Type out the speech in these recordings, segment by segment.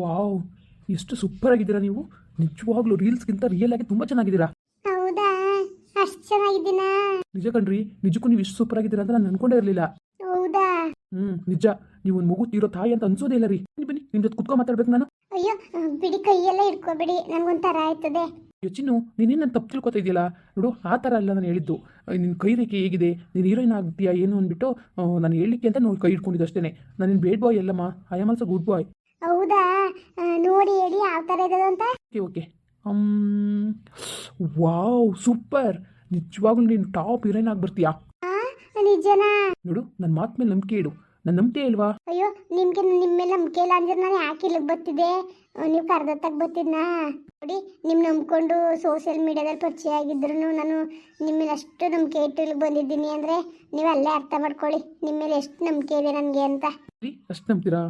Wow ಎಷ್ಟು super ಆಗಿದ್ದೀರಾ ನೀವು. ನಿಜವಾಗ್ಲೂ ರೀಲ್ಸ್ಗಿಂತ ರಿಯಲ್ ಆಗಿ ತುಂಬಾ ಚೆನ್ನಾಗಿದ್ದೀರಾ. ಹೌದಾ? ಅಷ್ಟು ಚೆನ್ನಾಗಿದ್ದೀನಾ? ನಿಜ ಕಣ್ರಿ ನಿಜಕ್ಕೂ ನೀವು ಇಷ್ಟು ಸೂಪರ್ ಆಗಿದ್ದೀರಾ ಅಂತ ನಾನು ಅನ್ಕೊಂಡೇ ಇರಲಿಲ್ಲ. ಹೌದಾ? ಹ್ಞೂ ನಿಜ ನೀವು ಒಂದು ಮಗು ತೀರೋ ತಾಯಿ ಅಂತ ಅನ್ಸೋದೇ ಇಲ್ಲ ರೀ. ಬನ್ನಿ ಬನ್ನಿ ನಿಮ್ ಜೊತೆ ಕುತ್ಕೊಂಡ್ ಮಾತಾಡ್ಬೇಕು ನಾನು. ಅಯ್ಯೋ ಬಿಡಿ ಕೈಯೆಲ್ಲ ಇಟ್ಕೋಬೇಡಿ ನನಗೊಂಥರ ಆಯ್ತದೆ. ಯೋಚಿನ್ನು ನೀನೇನು ನಾನು ತಪ್ಪು ತಿಳ್ಕೊತಾ ಇದೆಯಲ್ಲ ನೋಡು ಆ ಥರ ಅಲ್ಲ ನಾನು ಹೇಳಿದ್ದು. ನಿನ್ನ ಕೈ ರೇಖೆ ಹೇಗಿದೆ? ನೀನು ಹೀರೋಯಿನ್ ಆಗ್ತೀಯಾ ಏನು ಅಂದ್ಬಿಟ್ಟು ನಾನು ಹೇಳಲಿಕ್ಕೆ ಅಂತ ನೋಡಿ ಕೈ ಇಟ್ಕೊಂಡಿದ್ದು ಅಷ್ಟೇ ನಾನು ನಿನ್ನ ಬೇಡ್ ಬಾಯ್ ಅಲ್ಲಮ್ಮ. I am also good boy ಹೌದಾ? ಥರ ಇರೋದು ಅಂತ? ಓಕೆ ಓಕೆ ವಾವ್ ಸೂಪರ್ ನಿಜವಾಗ್ಲೂ ನೀನು ಟಾಪ್ ಹೀರೋಯಿನ್ ಆಗಿ ಬರ್ತೀಯಾ ಆ ನಿಜನಾ? ನೋಡು ನನ್ನ ಮಾತು ಮೇಲೆ ನಂಬಿಕೆ ಇಡು. ನನ್ನ ನಂಬಿಕೆ ಇಲ್ವಾ? ಅಯ್ಯೋ ನಿಮ್ಗೆ ನಿಮ್ಮ ಮೇಲೆ ನಂಬಿಕೆ ಇಲ್ಲ ಅಂದ್ರೆ ನಾನು ಯಾಕೆ ಇಲ್ಲಿಗೆ ಬರ್ತಿದ್ದೆ? ನೀವು ಕರ್ದತ್ತಾಗ ಬರ್ತಿದ್ನಾ? ನೋಡಿ ನಿಮ್ಮ ನಂಬ್ಕೊಂಡು ಸೋಷಿಯಲ್ ಮೀಡಿಯಾದಲ್ಲಿ ಪರಿಚಯ ಆಗಿದ್ರು ನಾನು ನಿಮ್ಮ ಮೇಲೆ ಅಷ್ಟು ನಂಬಿಕೆ ಇಟ್ಟು ಇಲ್ಲಿಗೆ ಬಂದಿದ್ದೀನಿ ಅಂದರೆ ನೀವು ಅಲ್ಲೇ ಅರ್ಥ ಮಾಡ್ಕೊಳ್ಳಿ. ನಿಮ್ಮ ಮೇಲೆ ಎಷ್ಟು ನಂಬಿಕೆ ಇದೆ ನನಗೆ ಅಂತ. ಅಷ್ಟು ನಂಬ್ತೀರಾ?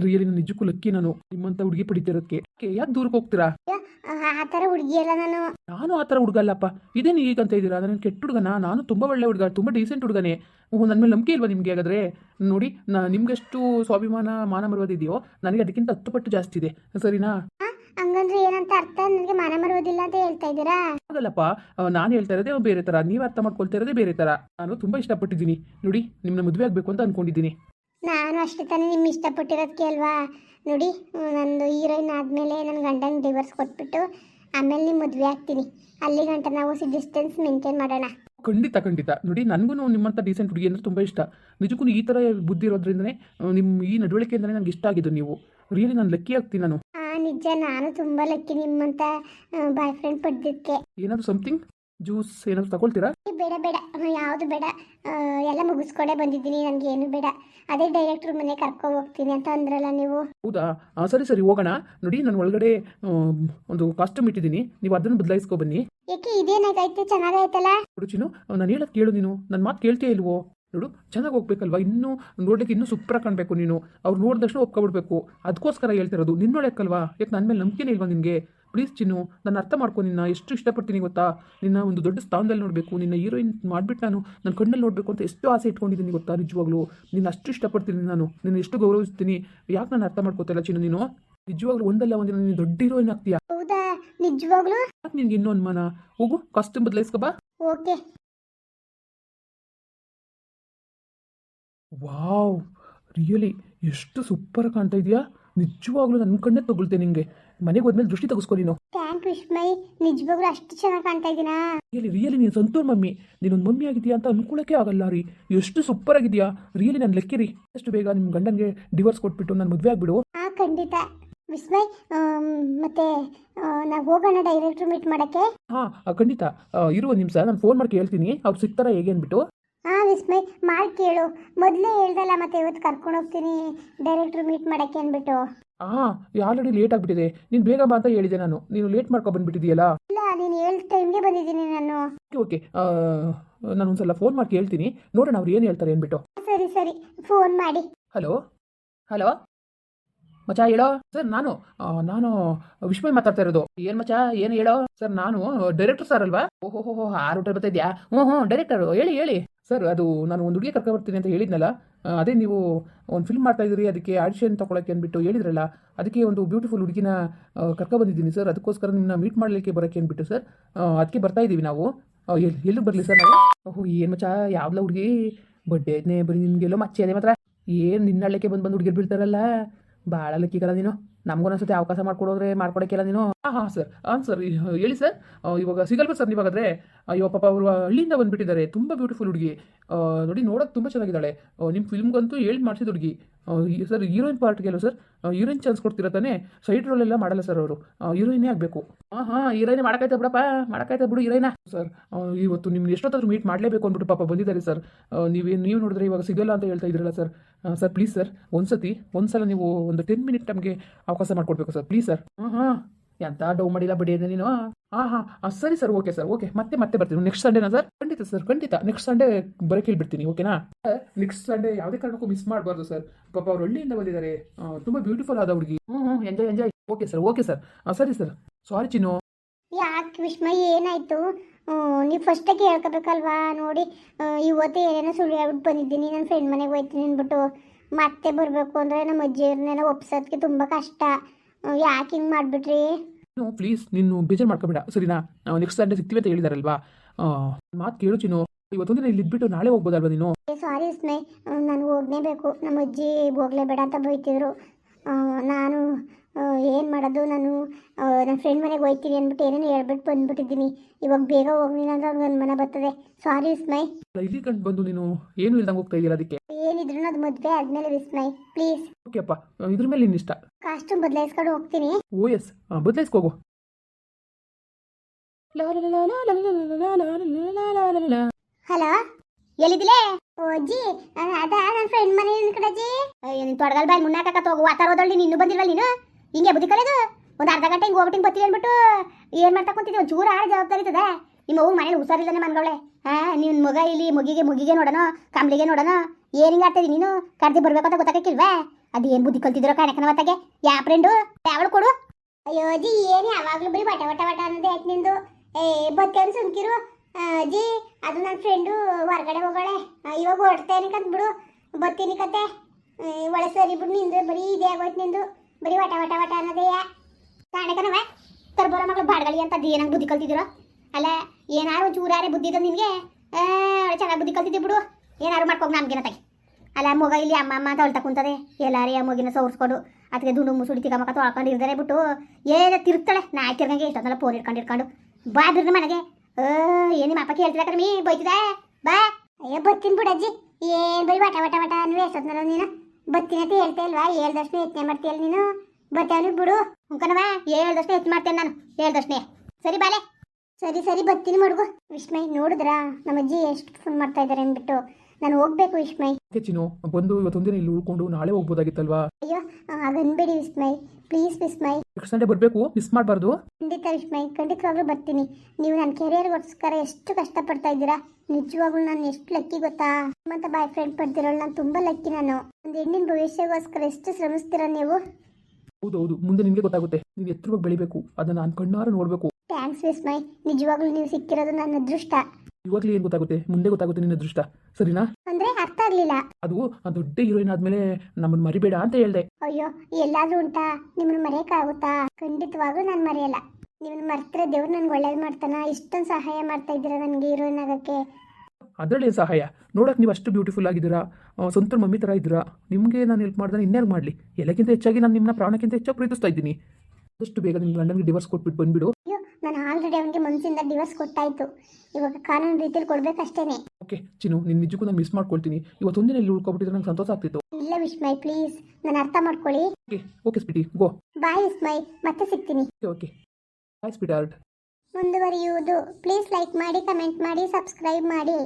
ರಿಯಲಿ ನಾನು ನಿಜಕ್ಕೂ ಲಕ್ಕಿ ನಾನು ನಿಮ್ಮಂತ ಹುಡುಗಿ ಪಡಿತಿರೋದಕ್ಕೆ ಯಾಕೆ? ದೂರಕ್ಕೆ ಹೋಗ್ತೀರಾ? ಆತರ ಆ- ಥರ ಹುಡುಗಿ ಅಲ್ಲ ನಾನು. ನಾನು ಆ ಥರ ಹುಡುಗಲ್ಲಪ್ಪ ಇದೇನು ಈಗಂತ ಇದ್ದೀರಾ? ನಾನು ಕೆಟ್ಟ ಹುಡುಗನ? ನಾನು ತುಂಬಾ ಒಳ್ಳೆ ಹುಡುಗ ತುಂಬ ಡೀಸೆಂಟ್ ಹುಡುಗನೇ. ಓಹ್ ನನ್ನ ಮೇಲೆ ನಂಬಿಕೆ ಇಲ್ವಾ ನಿಮಗೆ ಹಾಗಾದ್ರೆ? ನೋಡಿ ನಾ ನಿಮ್ಗೆಷ್ಟು ಸ್ವಾಭಿಮಾನ ಮಾನ ಮರುವುದಿದೆಯೋ ನನಗೆ ಅದಕ್ಕಿಂತ ಹತ್ತು ಪಟ್ಟು ಜಾಸ್ತಿ ಇದೆ. ಸರಿನಾ? ಹಂಗಂದ್ರೆ ಏನಂತ ಅರ್ಥ? ನನಗೆ ಮನ ಮರುವುದಿಲ್ಲ ಅಂತ ಹೇಳ್ತಾ ಇದ್ದೀರಾ? ಆಗಲ್ಲಪ್ಪ ನಾನು ಹೇಳ್ತಾ ಇರೋದೇ ಬೇರೆ ತರ. ನೀವು ಅರ್ಥ ಮಾಡ್ಕೊಳ್ತಾ ಇರೋದೇ ಬೇರೆ ತರ. ನಾನು ತುಂಬಾ ಇಷ್ಟಪಟ್ಟಿದ್ದೀನಿ. ನೋಡಿ ನಿಮ್ಮನ್ನ ಮದುವೆ ಆಗ್ಬೇಕು ಅಂತ ಅಂದ್ಕೊಂಡಿದ್ದೀನಿ ನಾನು ಅಷ್ಟೇ ತಾನೇ ನಿಮ್ಮ ಇಷ್ಟಪಟ್ಟಿರೋದಕ್ಕೆ ಅಲ್ವಾ ನೋಡಿ ನಂದು ಹೀರೋಯಿನ್ ಆದಮೇಲೆ ನನ್ನ ಗಂಡನ ಡಿವರ್ಸ್ ಕೊಟ್ಬಿಟ್ಟು ಆಮೇಲೆ ನಿಮ್ಮ ಮದುವೆ ಆಗ್ತೀನಿ. ಅಲ್ಲಿ ಗಂಟ ನಾವು ಡಿಸ್ಟೆನ್ಸ್ ಮೇಂಟೈನ್ ಮಾಡೋಣ. ಖಂಡಿತ ಖಂಡಿತ. ನೋಡಿ ನನಗೂ ನಿಮ್ಮಂಥ ಡೀಸೆಂಟ್ ಹುಡುಗಿ ಅಂದರೆ ತುಂಬ ಇಷ್ಟ. ನಿಜಕ್ಕೂ ಈ ಥರ ಬುದ್ಧಿ ಇರೋದ್ರಿಂದನೇ ನಿಮ್ಮ ಈ ನಡವಳಿಕೆಯಿಂದಲೇ ನನಗೆ ಇಷ್ಟ ಆಗಿದ್ದು ನೀವು. ರಿಯಲಿ ನಾನು ಲಕ್ಕಿ ಆಗ್ತೀನಿ ನಾನು. ನಿಜ ನಾನು ತುಂಬ ಲಕ್ಕಿ ನಿಮ್ಮಂತ ಬಾಯ್ ಫ್ರೆಂಡ್ ಪಡೆದಿದ್ದಕ್ಕೆ ಏನಾದರೂ ಸಮಥಿಂಗ್ ಜ್ಯೂಸ್ ಏನಾದರೂ ತಗೊಳ್ತೀರಾ? ಬೇಡ ಬೇಡ. ಯಾವುದು ಬೇಡ. ಎಲ್ಲ ಮುಗಿಸ್ಕೊಂಡೇ ಬಂದಿದ್ದೀನಿ ನನಗೆ ಏನು ಬೇಡ. ಅದೇ ಡೈರೆಕ್ಟ್ರ್ ಮನೆ ಕರ್ಕೊಂಡು ಹೋಗ್ತೀನಿ ಅಂತ ಅಂದ್ರಲ್ಲ ನೀವು? ಹೌದಾ? ಆ, ಸರಿ ಸರಿ ಹೋಗೋಣ. ನೋಡಿ ನಾನು ಒಳಗಡೆ ಒಂದು ಕಾಸ್ಟ್ಯೂಮ್ ಇಟ್ಟಿದ್ದೀನಿ. ನೀವು ಅದನ್ನು ಬದಲಾಯಿಸ್ಕೊ ಬನ್ನಿ. ಏಕೆ ಇದೇನಾಗೈತೆ ಚೆನ್ನಾಗೈತಲ್ಲ ನೋಡು ಚಿನ್ನು ನಾನು ಹೇಳೋದು ಕೇಳು ನೀನು. ನನ್ನ ಮಾತು ಕೇಳ್ತೀಯ ಇಲ್ವೋ? ನೋಡು ಚೆನ್ನಾಗಿ ಹೋಗ್ಬೇಕಲ್ವಾ? ಇನ್ನೂ ನೋಡ್ಲಿಕ್ಕೆ ಇನ್ನೂ ಸೂಪರಾಗಿ ಕಾಣಬೇಕು ನೀನು. ಅವ್ರು ನೋಡಿದ ತಕ್ಷಣ ಒಪ್ಕೊಬಿಡ್ಬೇಕು. ಅದಕ್ಕೋಸ್ಕರ ಹೇಳ್ತಿರೋದು. ನಿನ್ನೊಳಕ್ಕಲ್ವಾ ಯಾಕೆ ನನ್ನ ಮೇಲೆ ನಂಬಿಕೆನೇ ಇಲ್ವಾ ನಿನಗೆ? ಪ್ಲೀಸ್ ಚಿನ್ನು ನಾನು ಅರ್ಥ ಮಾಡ್ಕೊ ನಿನ್ನ ಎಷ್ಟು ಇಷ್ಟಪಡ್ತೀನಿ ಗೊತ್ತಾ? ನಿನ್ನ ಒಂದು ದೊಡ್ಡ ಸ್ಥಾನದಲ್ಲಿ ನೋಡಬೇಕು ನಿನ್ನ ಹೀರೋಯಿನ್ ಮಾಡಿಬಿಟ್ಟು ನಾನು ನನ್ನ ಕಣ್ಣಲ್ಲಿ ನೋಡಬೇಕು ಅಂತ ಎಷ್ಟು ಆಸೆ ಇಟ್ಕೊಂಡಿದ್ದೀನಿ ಗೊತ್ತಾ ನಿಜವಾಗ್ಲೂ? ನಿನ್ನ ಅಷ್ಟು ಇಷ್ಟಪಡ್ತೀನಿ ನಾನು ನಿನ್ನ ಎಷ್ಟು ಗೌರವಿಸ್ತೀನಿ? ಯಾಕೆ ನಾನು ಅರ್ಥ ಮಾಡ್ಕೋತಿಲ್ಲ ಚಿನ್ನು ನೀನು? ನಿಜವಾಗ್ಲೂ ಒಂದಲ್ಲ ಒಂದಿನ ನೀನು ದೊಡ್ಡ ಹೀರೋಯಿನ್ ಆಗ್ತೀಯಾ? ಹೌದಾ? ನಿಜವಾಗ್ಲೂ? ಯಾಕೆ ನಿನ್ಗೆ ಇನ್ನೂ ಅನುಮಾನ? ಹೋಗು ಕಾಸ್ಟ್ಯೂಮ್ ಬದಲಾಯಿಸ್ಕೊಬಾ ಓಕೆ. ವಾವ್ ರಿಯಲಿ ಎಷ್ಟು ಸೂಪರ್ ಕಾಣ್ತಾ ಇದೆಯಾ? ನಿಜವಾಗ್ಲೂ ನನ್ನ ಕಣ್ಣೇ ತಗೊಳ್ತೇನೆ ನಿಂಗೆ. ಮನೆಗೆ ಹೋದ್ಮೇಲೆ ದೃಷ್ಟಿ ತೆಗೆಸ್ಕೊ ನೀನು ಥ್ಯಾಂಕ್ ವಿಶ್ಮಯ್ ನಿಜವಾಗ್ಲೂ ಅಷ್ಟು ಚೆನ್ನಾಗಿ ಕಾಣ್ತಾ ಇದ್ದೀನಾ? ರಿಯಲಿ ರಿಯಲಿ ನೀನು ಸಂತೂರ್ ಮಮ್ಮಿ. ನೀನೊಂದು ಮಮ್ಮಿ ಆಗಿದೆಯಾ ಅಂತ ಅನ್ಕೊಳಕ್ಕೆ ಆಗಲ್ಲ ರೀ. ಎಷ್ಟು ಸೂಪರ್ ಆಗಿದೆಯಾ. ರಿಯಲಿ ನಾನು ಲೆಕ್ಕಿ ರೀ. ಎಷ್ಟು ಬೇಗ ನಿಮ್ಮ ಗಂಡನಿಗೆ ಡಿವೋರ್ಸ್ ಕೊಟ್ಬಿಟ್ಟು ನಾನು ಮದುವೆ ಆಗ್ಬಿಡು. ಹಾ ಖಂಡಿತ. ವಿಸ್ಮಯ್ ಮತ್ತೆ ನಾವು ಹೋಗೋಣ ಡೈರೆಕ್ಟ್ರು ಮೀಟ್ ಮಾಡಕ್ಕೆ? ಹಾಂ ಖಂಡಿತ. ಇರೋ ಇರು ಒಂದು ನಿಮಿಷ ನಾನು ಫೋನ್ ಮಾಡಿ ಕೇಳ್ತೀನಿ. ಅವ್ರು ಸಿಗ್ತಾರ ಹೇಗೆ ಅಂದ್ಬಿಟ್ಟು? ಹಾ ವಿಸ್ಮಯ್ ಮಾಡಿ ಕೇಳು. ಮೊದಲೇ ಹೇಳ್ದಲ್ಲ ಮತ್ತೆ ಇವತ್ತು ಕರ್ಕೊಂಡು ಹೋಗ್ತೀನಿ ಡೈರೆಕ್ಟ್ರು ಮೀಟ್ ಮಾಡಕ್ಕೆ ಅಂದ್ಬಿಟ್ಟು. ಹಾಂ ಆಲ್ರೆಡಿ ಲೇಟ್ ಆಗಿಬಿಟ್ಟಿದೆ. ನೀನು ಬೇಗ ಬಾ ಅಂತ ಹೇಳಿದೆ ನಾನು. ನೀನು ಲೇಟ್ ಮಾಡ್ಕೊ ಬಂದ್ಬಿಟ್ಟಿದೆಯಲ್ಲ ಇಲ್ಲ ನೀನು ಹೇಳಿದ ಟೈಮ್ಗೆ ಬಂದಿದ್ದೀನಿ ನಾನು. Okay okay. ನಾನು ಒಂದ್ಸಲ ಫೋನ್ ಮಾಡಿ ಕೇಳ್ತೀನಿ. ನೋಡೋಣ ಅವ್ರು ಏನು ಹೇಳ್ತಾರೆ ಅಂದ್ಬಿಟ್ಟು. ಸರಿ ಸರಿ. ಫೋನ್ ಮಾಡಿ. ಹಲೋ ಹಲೋ ಮಚಾ ಹೇಳೋ? ಸರ್ ನಾನು ಆ, ನಾನು ವಿಶ್ವಯ್ ಮಾತಾಡ್ತಾ ಇರೋದು. ಏನು ಮಚಾ ಏನು ಹೇಳೋ? ಸರ್ ನಾನು ಡೈರೆಕ್ಟರ್ ಸರ್ ಅಲ್ವಾ? ಓಹೋ ಹೋ ಆರು ಊಟ ಬರ್ತಾ ಇದ್ಯಾ? ಹ್ಞೂ ಹ್ಞೂ ಡೈರೆಕ್ಟರ್ ಹೇಳಿ ಹೇಳಿ. ಸರ್, ಅದು ನಾನು ಒಂದು ಹುಡುಗಿ ಕರ್ಕೊ ಬರ್ತೀನಿ ಅಂತ ಹೇಳಿದ್ನಲ್ಲ ಅದೇ ನೀವು ಒಂದು ಫಿಲ್ಮ್ ಮಾಡ್ತಾ ಇದ್ದೀರಿ, ಅದಕ್ಕೆ ಆಡಿಷನ್ ತೊಗೊಳಕ್ಕೆ ಅಂದ್ಬಿಟ್ಟು ಹೇಳಿದ್ರಲ್ಲ, ಅದಕ್ಕೆ ಒಂದು ಬ್ಯೂಟಿಫುಲ್ ಹುಡುಗಿನ ಕರ್ಕೊ ಬಂದಿದ್ದೀನಿ ಸರ್, ಅದಕ್ಕೋಸ್ಕರ ನಿಮ್ಮನ್ನ ಮೀಟ್ ಮಾಡಲಿಕ್ಕೆ ಬರೋಕ್ಕೆ ಅಂದ್ಬಿಟ್ಟು ಸರ್ ಅದಕ್ಕೆ ಬರ್ತಾ ಇದ್ದೀವಿ ನಾವು. ಎಲ್ಲಿ ಎಲ್ಲಿಗೆ ಬರಲಿ ಸರ್ ನಾವು? ಓಹೋ, ಏನು ಮಚ್ಚ ಯಾವ್ದಲ್ಲ ಹುಡುಗಿ? ಬಡ್ಡೆನೇ ಬರೀ ನಿಮಗೆಲ್ಲೋ ಮಚ್ಚೆ ಅದೇ ಮಾತ್ರ. ಏನು ನಿನ್ನಳ್ಳಕ್ಕೆ ಬಂದು ಬಂದು ಹುಡುಗಿರು ಬೀಳ್ತಾರಲ್ಲ ಭಾಳ ಲಕ್ಕಿಗಳ ನೀನು. ನಮಗೂ ಅನ್ಸುತ್ತೆ ಅವಕಾಶ ಮಾಡ್ಕೊಡೋದ್ರೆ ಮಾಡ್ಕೊಡಕ್ಕೆಲ್ಲ ನೀನು ಹಾಂ ಹಾಂ ಸರ್ ಹಾಂ ಸರ್ ಹೇಳಿ ಸರ್ ಇವಾಗ ಸಿಗಲ್ವಾ ಸರ್ ನೀವಾಗಾದ್ರೆ? ಅಯ್ಯೋ ಪಾಪ ಅವರು ಹಳ್ಳಿಯಿಂದ ಬಂದುಬಿಟ್ಟಿದ್ದಾರೆ. ತುಂಬ ಬ್ಯೂಟಿಫುಲ್ ಹುಡುಗಿ. ನೋಡಿ, ನೋಡೋಕೆ ತುಂಬ ಚೆನ್ನಾಗಿದ್ದಾಳೆ. ನಿಮ್ಮ ಫಿಲ್ಮ್ಗಂತೂ ಹೇಳಿ ಮಾಡಿಸಿದ ಹುಡುಗಿ. ಸರ್ ಹೀರೋಯಿನ್ ಪಾರ್ಟ್ಗೆ ಅಲ್ವ ಸರ್ ಹೀರೋಯಿನ್ ಚಾನ್ಸ್ ಕೊಡ್ತೀರಾ ತಾನೇ? ಸೈಡ್ ರೋಲೆಲ್ಲ ಮಾಡಲ್ಲ ಸರ್ ಅವರು. ಹೀರೋಯಿನೇ ಆಗಬೇಕು. ಹಾಂ ಹಾಂ ಹೀರೋಯಿನ್ ಮಾಡೋಕ್ಕಾಯ್ತಾ ಬಿಡಪ್ಪ? ಮಾಡೋಕ್ಕಾಯ್ತಾ ಬಿಡು ಹೀರೋಯಿನ ಸರ್ ಇವತ್ತು ನಿಮ್ಗೆ ಎಷ್ಟೊತ್ತಾದ್ರೂ ಮೀಟ್ ಮಾಡಲೇಬೇಕು ಅಂದ್ಬಿಟ್ಟು ಪಾಪ ಬಂದಿದ್ದಾರೆ ಸರ್ ನೀವೇನು ನೀವು ನೋಡಿದ್ರೆ ಇವಾಗ ಸಿಗಲ್ಲ ಅಂತ ಹೇಳ್ತಾ ಇದ್ರಲ್ಲ ಸರ್ ಸರ್ ಪ್ಲೀಸ್ ಸರ್ ಒಂದ್ಸತಿ ಒಂದ್ಸಲ ನೀವು ಒಂದು ಟೆನ್ ಮಿನಿಟ್ ನಮಗೆ ಅವಕಾಶ ಮಾಡಿಕೊಡ್ಬೇಕು ಸರ್. ಪ್ಲೀಸ್ ಸರ್ ಹಾಂ ಹಾಂ ಎಂತ ಡೌ ಮಾಡಿಲ್ಲ ಬಿಡಿ ಅಂದ್ರೆ ನೀನು. ಹಾಂ ಹಾಂ. ಸರಿ ಸರ್ ಓಕೆ ಸರ್ ಓಕೆ ಮತ್ತೆ ಮತ್ತೆ ಬರ್ತೀನಿ. ನೆಕ್ಸ್ಟ್ ಸಂಡೇನಾ ಸರ್ ಖಂಡಿತ ಸರ್ ಖಂಡಿತ. ನೆಕ್ಸ್ಟ್ ಸಂಡೇ ಬರೋಕೆ ಹೇಳ್ಬಿಡ್ತೀನಿ. ಓಕೆನಾ ನೆಕ್ಸ್ಟ್ ಸಂಡೇ ಯಾವುದೇ ಕಾರಣಕ್ಕೂ ಮಿಸ್ ಮಾಡಬಾರ್ದು ಸರ್ ಪಾಪ ಅವ್ರು ಹಳ್ಳಿಯಿಂದ ಬಂದಿದ್ದಾರೆ. ತುಂಬಾ ಬ್ಯೂಟಿಫುಲ್ ಆದ ಹುಡುಗಿ. ಹ್ಞೂ ಹ್ಞೂ enjoy enjoy okay sir okay sir ಸರಿ ಸರ್ ಸಾರಿ ಚಿನ್ನು. ಯಾಕೆ ವಿಸ್ಮಯ್ ಏನಾಯಿತು? ನೀವು ಫಸ್ಟಾಗಿ ಹೇಳ್ಕೊಬೇಕಲ್ವಾ ನೋಡಿ ಇವತ್ತೇ ಏನೇನೋ ಸುಳ್ಳು ಹೇಳ್ಬಿಟ್ಟು ಬಂದಿದ್ದೀನಿ. ನನ್ನ ಫ್ರೆಂಡ್ ಮನೆಗೆ ಹೋಯ್ತೀನಿ ಅಂದ್ಬಿಟ್ಟು. ಮತ್ತೆ ಬರಬೇಕು ಅಂದರೆ ನಮ್ಮ ಅಜ್ಜಿಯವ್ರನ್ನೆಲ್ಲ ಒಪ್ಸೋದಕ್ಕೆ ತುಂಬ ಕಷ್ಟ. ಯಾಕೆ ಹಿಂಗೆ ಮಾಡಿಬಿಟ್ರಿ? ನೀನು ಪ್ಲೀಸ್ ನೀನು ಬೇಜಾರು ಮಾಡ್ಕೋಬೇಡ. ಸರಿನಾ? ನೆಕ್ಸ್ಟ್ ಸಂಡೇ ಸಿಗ್ತೀವಿ ಅಂತ ಹೇಳಿದಾರಲ್ವಾ? ಮಾತು ಕೇಳು ಚಿನ್ನು. ಇವತ್ತೊಂದಿನ ದಿನ ಇಲ್ಲಿ ಇದ್ಬಿಟ್ಟು ನಾಳೆ ಹೋಗ್ಬೋದಲ್ವಾ ನೀನು? ಸಾರಿ ಸ್ನೇಹ್. ನಾನು ಹೋಗಲೇಬೇಕು ನಮ್ಮ ಅಜ್ಜಿ ಹೋಗಲೇಬೇಡ ಅಂತ ಬೈತಿದ್ರು. ನಾನು ಏನು ಮಾಡೋದು ನಾನು ನನ್ನ ಫ್ರೆಂಡ್ ಮನೆಗೆ ಹೋಗ್ತೀನಿ ಅಂದ್ಬಿಟ್ಟು ಏನೇನು ಹೇಳ್ಬಿಟ್ಟು ಬಂದ್ಬಿಟ್ಟಿದ್ದೀನಿ ಇವಾಗ ಬೇಗ ಹೋಗ್ಲಿಲ್ಲ ಅಂದ್ರೆ ಅವ್ನಿಗೆ ನನ್ನ ಮನೆ ಬರ್ತದೆ ಸಾರಿ ವಿಸ್ಮಯ್ ಇಲ್ಲಿ ಕಂಡು ಬಂದು ನೀನು ಏನು ಇಲ್ದಂಗೆ ಹೋಗ್ತಾ ಇದೀರ ಅದಕ್ಕೆ ಏನಿದ್ರು ಅದು ಮದುವೆ ಆದ್ಮೇಲೆ ವಿಸ್ಮಯ್ ಪ್ಲೀಸ್ ಓಕೆಪ್ಪ ಇದ್ರ ಮೇಲೆ ಇನ್ನಿಷ್ಟ ಇಷ್ಟ ಕಾಸ್ಟ್ಯೂಮ್ ಬದಲಾಯಿಸ್ಕೊಂಡು ಹೋಗ್ತೀನಿ ಓ ಎಸ್ ಬದಲಾಯಿಸ್ಕೋಗು ಹಲೋ ಎಲ್ಲಿದಿಲೇ ಓ ಅಜ್ಜಿ ಆ, ಅದ ನನ್ನ ಫ್ರೆಂಡ್ ಮನೆ ಕಡೆ ಅಜ್ಜಿ ಅಯ್ಯೋ ನೀನು ತೊಡಗಲ್ ಬಾಯ್ ಮುನ್ನಾಕತ್ತ ಹೋಗು ಆ ತರೋದಳ್ಳಿ ನೀನು ಬಂದಿಲ್ವಲ್ಲ ನೀನು ಹಿಂಗೆ ಬುದ್ಧಿ ಕಲಿಯೋದು ಒಂದು ಅರ್ಧ ಗಂಟೆ ಹಿಂಗೆ ಹೋಗ್ಬಿಟ್ಟು ಬತ್ತಿ ಅಂದ್ಬಿಟ್ಟು ಏನು ಮಾಡ್ತಾ ಕುಂತಿದ್ದೆ ಒಂದು ಚೂರು ಜವಾಬ್ದಾರಿ ಇರ್ತದೆ. ನಿಮ್ಮ ಅವ್ವ ಮನೇಲಿ ಹುಷಾರಿಲ್ಲನೆ ಮನ್ಗವಳೆ. ಹಾ ನಿನ್ನ ಮಗ ಇಲ್ಲಿ ಮುಗಿಗೆ ಮುಗಿಗೆ ನೋಡೋಣ ಕಂಬಳಿಗೆ ನೋಡೋಣ ಏನು ಹಿಂಗೆ ಆಗ್ತದೆ ನೀನು? ಕರ್ದಿ ಬರ್ಬೇಕು ಅಂತ ಅದು ಏನು ಬುದ್ಧಿ ಕಲ್ತಿದ್ರೋ ಕಣಕನ ಮತ್ತಾಗೆ ಯಾ ಫ್ರೆಂಡು ಯಾವಳು ಕೊಡು. ಅಯ್ಯೋ ಜಿ, ಏನು ಯಾವಾಗಲೂ ಬರೀ ಬಟ ಬಟ ಬಟ ಅನ್ನೋದು ಯಾಕೆ ನಿಂದು. ಏ, ಬತ್ತೇನು ಸುಮ್ಕಿರು. ಜಿ, ಅದು ನನ್ನ ಫ್ರೆಂಡು ಹೊರಗಡೆ ಹೋಗೋಳೆ. ಇವಾಗ ಹೊರಡ್ತೇನೆ ಬಿಡು. ಬತ್ತೀನಿ ಕತೆ. ಒಳ ಸರಿ ಬಿಡು, ನಿಂದು ಬರೀ ಇದೇ ಆಗೋಯ್ತು ನಿಂದು. ಬರೀ ವಟ ವಟ ವಟ ಅನ್ನೋದಯ್ಯ ಕಾಣಕನವ ತರ್ಬೋರ ಮಗಳು ಬಾಡ್ಗಳಿ ಅಂತ ಏನಂಗೆ ಬುದ್ಧಿ ಕಲ್ತಿದ್ದೀರೋ. ಅಲ್ಲ, ಏನಾರು ಚೂರಾರೆ ಬುದ್ಧಿ ಇದ್ದದ್ದು ನಿನಗೆ ಚೆನ್ನಾಗಿ ಬುದ್ಧಿ ಕಲ್ತಿದ್ದೆ ಬಿಡು. ಏನಾರು ಮಾಡ್ಕೊಂಡು ನಮ್ಗೇನ ತಾಯಿ ಅಲ್ಲ, ಮಗ ಇಲ್ಲಿ ಅಮ್ಮ ಅಮ್ಮ ಅಂತ ಹೊಳ್ತಾ ಕುಂತದೆ. ಎಲ್ಲಾರೇ ಆ ಮಗಿನ ಸವರ್ಸ್ಕೊಂಡು ಅದಕ್ಕೆ ದುಂಡು ಮುಸುಡಿ ತಿಕ್ಕ ಮಕ ತೊಳ್ಕೊಂಡು ಇರ್ದಾರೆ ಬಿಟ್ಟು ಏನ ತಿರುಗ್ತಾಳೆ. ನಾ ತಿರ್ಗಂಗೆ ಇಷ್ಟೊಂದಲ್ಲ ಫೋನ್ ಇಟ್ಕೊಂಡು ಇಟ್ಕೊಂಡು ಬಾ ಬಿರ್ನ ಮನೆಗೆ. ಏನ್ ಅಪ್ಪ ಕೇಳ್ತಿಲ್ಲ ಕಡಿಮೆ ಬೈತಿದೆ ಬಾ. ಅಯ್ಯೋ, ಬರ್ತೀನಿ ಬಿಡಜ್ಜಿ ಏನ್ ಬೈ ವಟ ವಟ ವಟ ಅನ್ವೇ ಎಷ್ಟೊತ್ನಲ್ಲ ನೀನು? ಬತ್ತೀನಿ ಅಂತ ಹೇಳ್ತಾ ಇಲ್ವಾ? ಹೇಳ್ದಷ್ಟು ಯತ್ನೆ ಮಾಡ್ತೀಯಲ್ಲ ನೀನು? ಬತ್ತವನಿ ಬಿಡು. ಹುಂಕನವ ಹೇಳ್ದಷ್ಟು ಯತ್ನೆ ಮಾಡ್ತೇನೆ ನಾನು. ಹೇಳ್ದಷ್ಟೇ ಸರಿ ಬಾಲೆ. ಸರಿ ಸರಿ, ಬತ್ತೀನಿ ಮಡ್ಗು. ವಿಸ್ಮಯ್ ನೋಡಿದ್ರಾ? ನಮ್ಮ ಅಜ್ಜಿ ಎಷ್ಟು ಫೋನ್ ಮಾಡ್ತಾ ಇದ್ದಾರೆ ಅಂದ್ಬಿಟ್ಟು. ನಾನು ಹೋಗ್ಬೇಕು ವಿಸ್ಮಯ್ ಚಿನ್ನು? ಬಂದು ಇವತ್ತೊಂದಿನ ಇಲ್ಲಿ ಉಳ್ಕೊಂಡು ನಾಳೆ ಹೋಗ್ಬೋದಾಗಿತ್ತಲ್ವಾ? ಅಯ್ಯೋ ಹಾಗನ್ಬೇಡಿ Vismay please Vismay next Sunday ಬರಬೇಕು ಮಿಸ್ ಮಾಡಬಾರ್ದು. ಖಂಡಿತ ವಿಸ್ಮಯ್ ಖಂಡಿತವಾಗ್ಲೂ ಬರ್ತೀನಿ. ನೀವು ನನ್ನ ಕೆರಿಯರ್ಗೋಸ್ಕರ ಎಷ್ಟು ಕಷ್ಟಪಡ್ತಾ ಇದ್ದೀರಾ? ನಿಜವಾಗ್ಲೂ ನಾನು ಎಷ್ಟು ಲಕ್ಕಿ ಗೊತ್ತಾ? ನಿಮ್ಮಂತ ಬಾಯ್ ಫ್ರೆಂಡ್ ಪಡ್ತಿರೋಳು ನಾನು ತುಂಬಾ ಲಕ್ಕಿ ನಾನು. ಒಂದು ಹೆಣ್ಣಿನ ಭವಿಷ್ಯಕ್ಕೋಸ್ಕರ ಎಷ್ಟು ಶ್ರಮಿಸ್ತೀರಾ ನೀವು? ಹೌದು ಹೌದು ಮುಂದೆ ನಿಮಗೆ ಗೊತ್ತಾಗುತ್ತೆ. ನೀವು ಎತ್ತರವಾಗಿ ಬೆಳಿಬೇಕು ಅದನ್ನ ನಾನು ಕಣ್ಣಾರ ನೋಡಬೇಕು. ಥ್ಯಾಂಕ್ಸ್ ವಿಸ್ಮಯ್ ನಿಜವಾಗ್ಲೂ ನೀವು ಸಿಕ್ಕಿರೋದು ನನ್ನ ಅದೃಷ್ಟ. ಇವಾಗಲೇ ಏನು ಗೊತ್ತಾಗುತ್ತೆ? ಮುಂದೆ ಗೊತ್ತಾಗುತ್ತೆ ನಿನ್ನ ಅದೃಷ್ಟ ಸರಿನಾ? ಅಂದ್ರೆ ಅರ್ಥ ಆಗ್ಲಿಲ್ಲ. ಅದು ಆ ದೊಡ್ಡ ಹೀರೋಯಿನ್ ಆದ್ಮೇಲೆ ನಮ್ಮನ್ನು ಮರಿಬೇಡ ಅಂತ ಹೇಳ್ದೆ. ಅಯ್ಯೋ ಎಲ್ಲಾದ್ರೂ ಉಂಟಾ? ನಿಮ್ಮನ್ನ ಮರೆಯಕ್ಕಾಗುತ್ತಾ? ಖಂಡಿತವಾಗ್ಲೂ ನಾನು ಮರೆಯಲ್ಲ. ನಿಮ್ಮನ್ನ ಮರ್ತರೆ ದೇವ್ರು ನನ್ಗೆ ಒಳ್ಳೇದು ಮಾಡ್ತಾನ? ಇಷ್ಟೊಂದು ಸಹಾಯ ಮಾಡ್ತಾ ಇದ್ದೀರಾ ನನಗೆ ಹೀರೋಯಿನ್ ಆಗೋಕ್ಕೆ? ಅದರಲ್ಲಿ ಏನು ಸಹಾಯ? ನೋಡೋಕೆ ನೀವು ಅಷ್ಟು ಬ್ಯೂಟಿಫುಲ್ ಆಗಿದ್ದೀರಾ? ಸ್ವಂತ ಮಮ್ಮಿ ಥರ ಇದ್ದೀರಾ? ನಿಮಗೆ ನಾನು ಹೆಲ್ಪ್ ಮಾಡ್ದೆ ಇನ್ಯಾರು ಮಾಡ್ಲಿ? ಎಲ್ಲಕ್ಕಿಂತ ಹೆಚ್ಚಾಗಿ ನಾನು ನಿಮ್ಮನ್ನ ಪ್ರಾಣಕ್ಕಿಂತ ಹೆಚ್ಚಾಗಿ ಪ್ರೀತಿಸ್ತಾ ಇದ್ದೀನಿ. ಆದಷ್ಟು ಬೇಗ ನಿಮ್ಮ ಗಂಡನಿಗೆ ಡಿವೋರ್ಸ್ ಕೊಟ್ಬಿಟ್ಟು ಬಂದ್ಬಿಡು. ಅಯ್ಯೋ ನಾನು ಆಲ್ರೆಡಿ ಅವನಿಗೆ ಮನಸ್ಸಿಂದ ಡಿವೋರ್ಸ್ ಕೊಟ್ಟಾಯ್ತು. ಇವಾಗ ಕಾನೂನು ರೀತಿಯಲ್ಲಿ ಕೊಡ್ಬೇಕಷ್ಟೇನೆ. ಓಕೆ ಚಿನ್ನು ನಿನ್ನ ನಿಜಕ್ಕೂ ನಾನು ಮಿಸ್ ಮಾಡ್ಕೊಳ್ತೀನಿ. ಇವತ್ತೊಂದಿನ ಇಲ್ಲಿ ಉಳ್ಕೊಬಿಟ್ಟಿದ್ರೆ ನಂಗೆ ಸಂತೋಷ ಆಗ್ತಿತ್ತು. ಇಲ್ಲ ವಿಸ್ಮಯ್ ಪ್ಲೀಸ್ ನಾನು ಅರ್ಥ ಮಾಡ್ಕೊಳ್ಳಿ. ಓಕೆ ಓಕೆ ಸ್ಪಿಟಿ ಗೋ. ಬಾಯ್ ವಿಸ್ಮಯ್ ಮತ್ತೆ ಸಿಗ್ತೀನಿ. Okay okay. ಬಾಯ್ ಸ್ಪಿಟ್ ಮುಂದುವರಿಯುವುದು. ಪ್ಲೀಸ್ ಲೈಕ್ ಮಾಡಿ ಕಮೆಂಟ್ ಮಾಡಿ ಸಬ್ಸ್ಕ್ರೈಬ್ ಮಾಡಿ.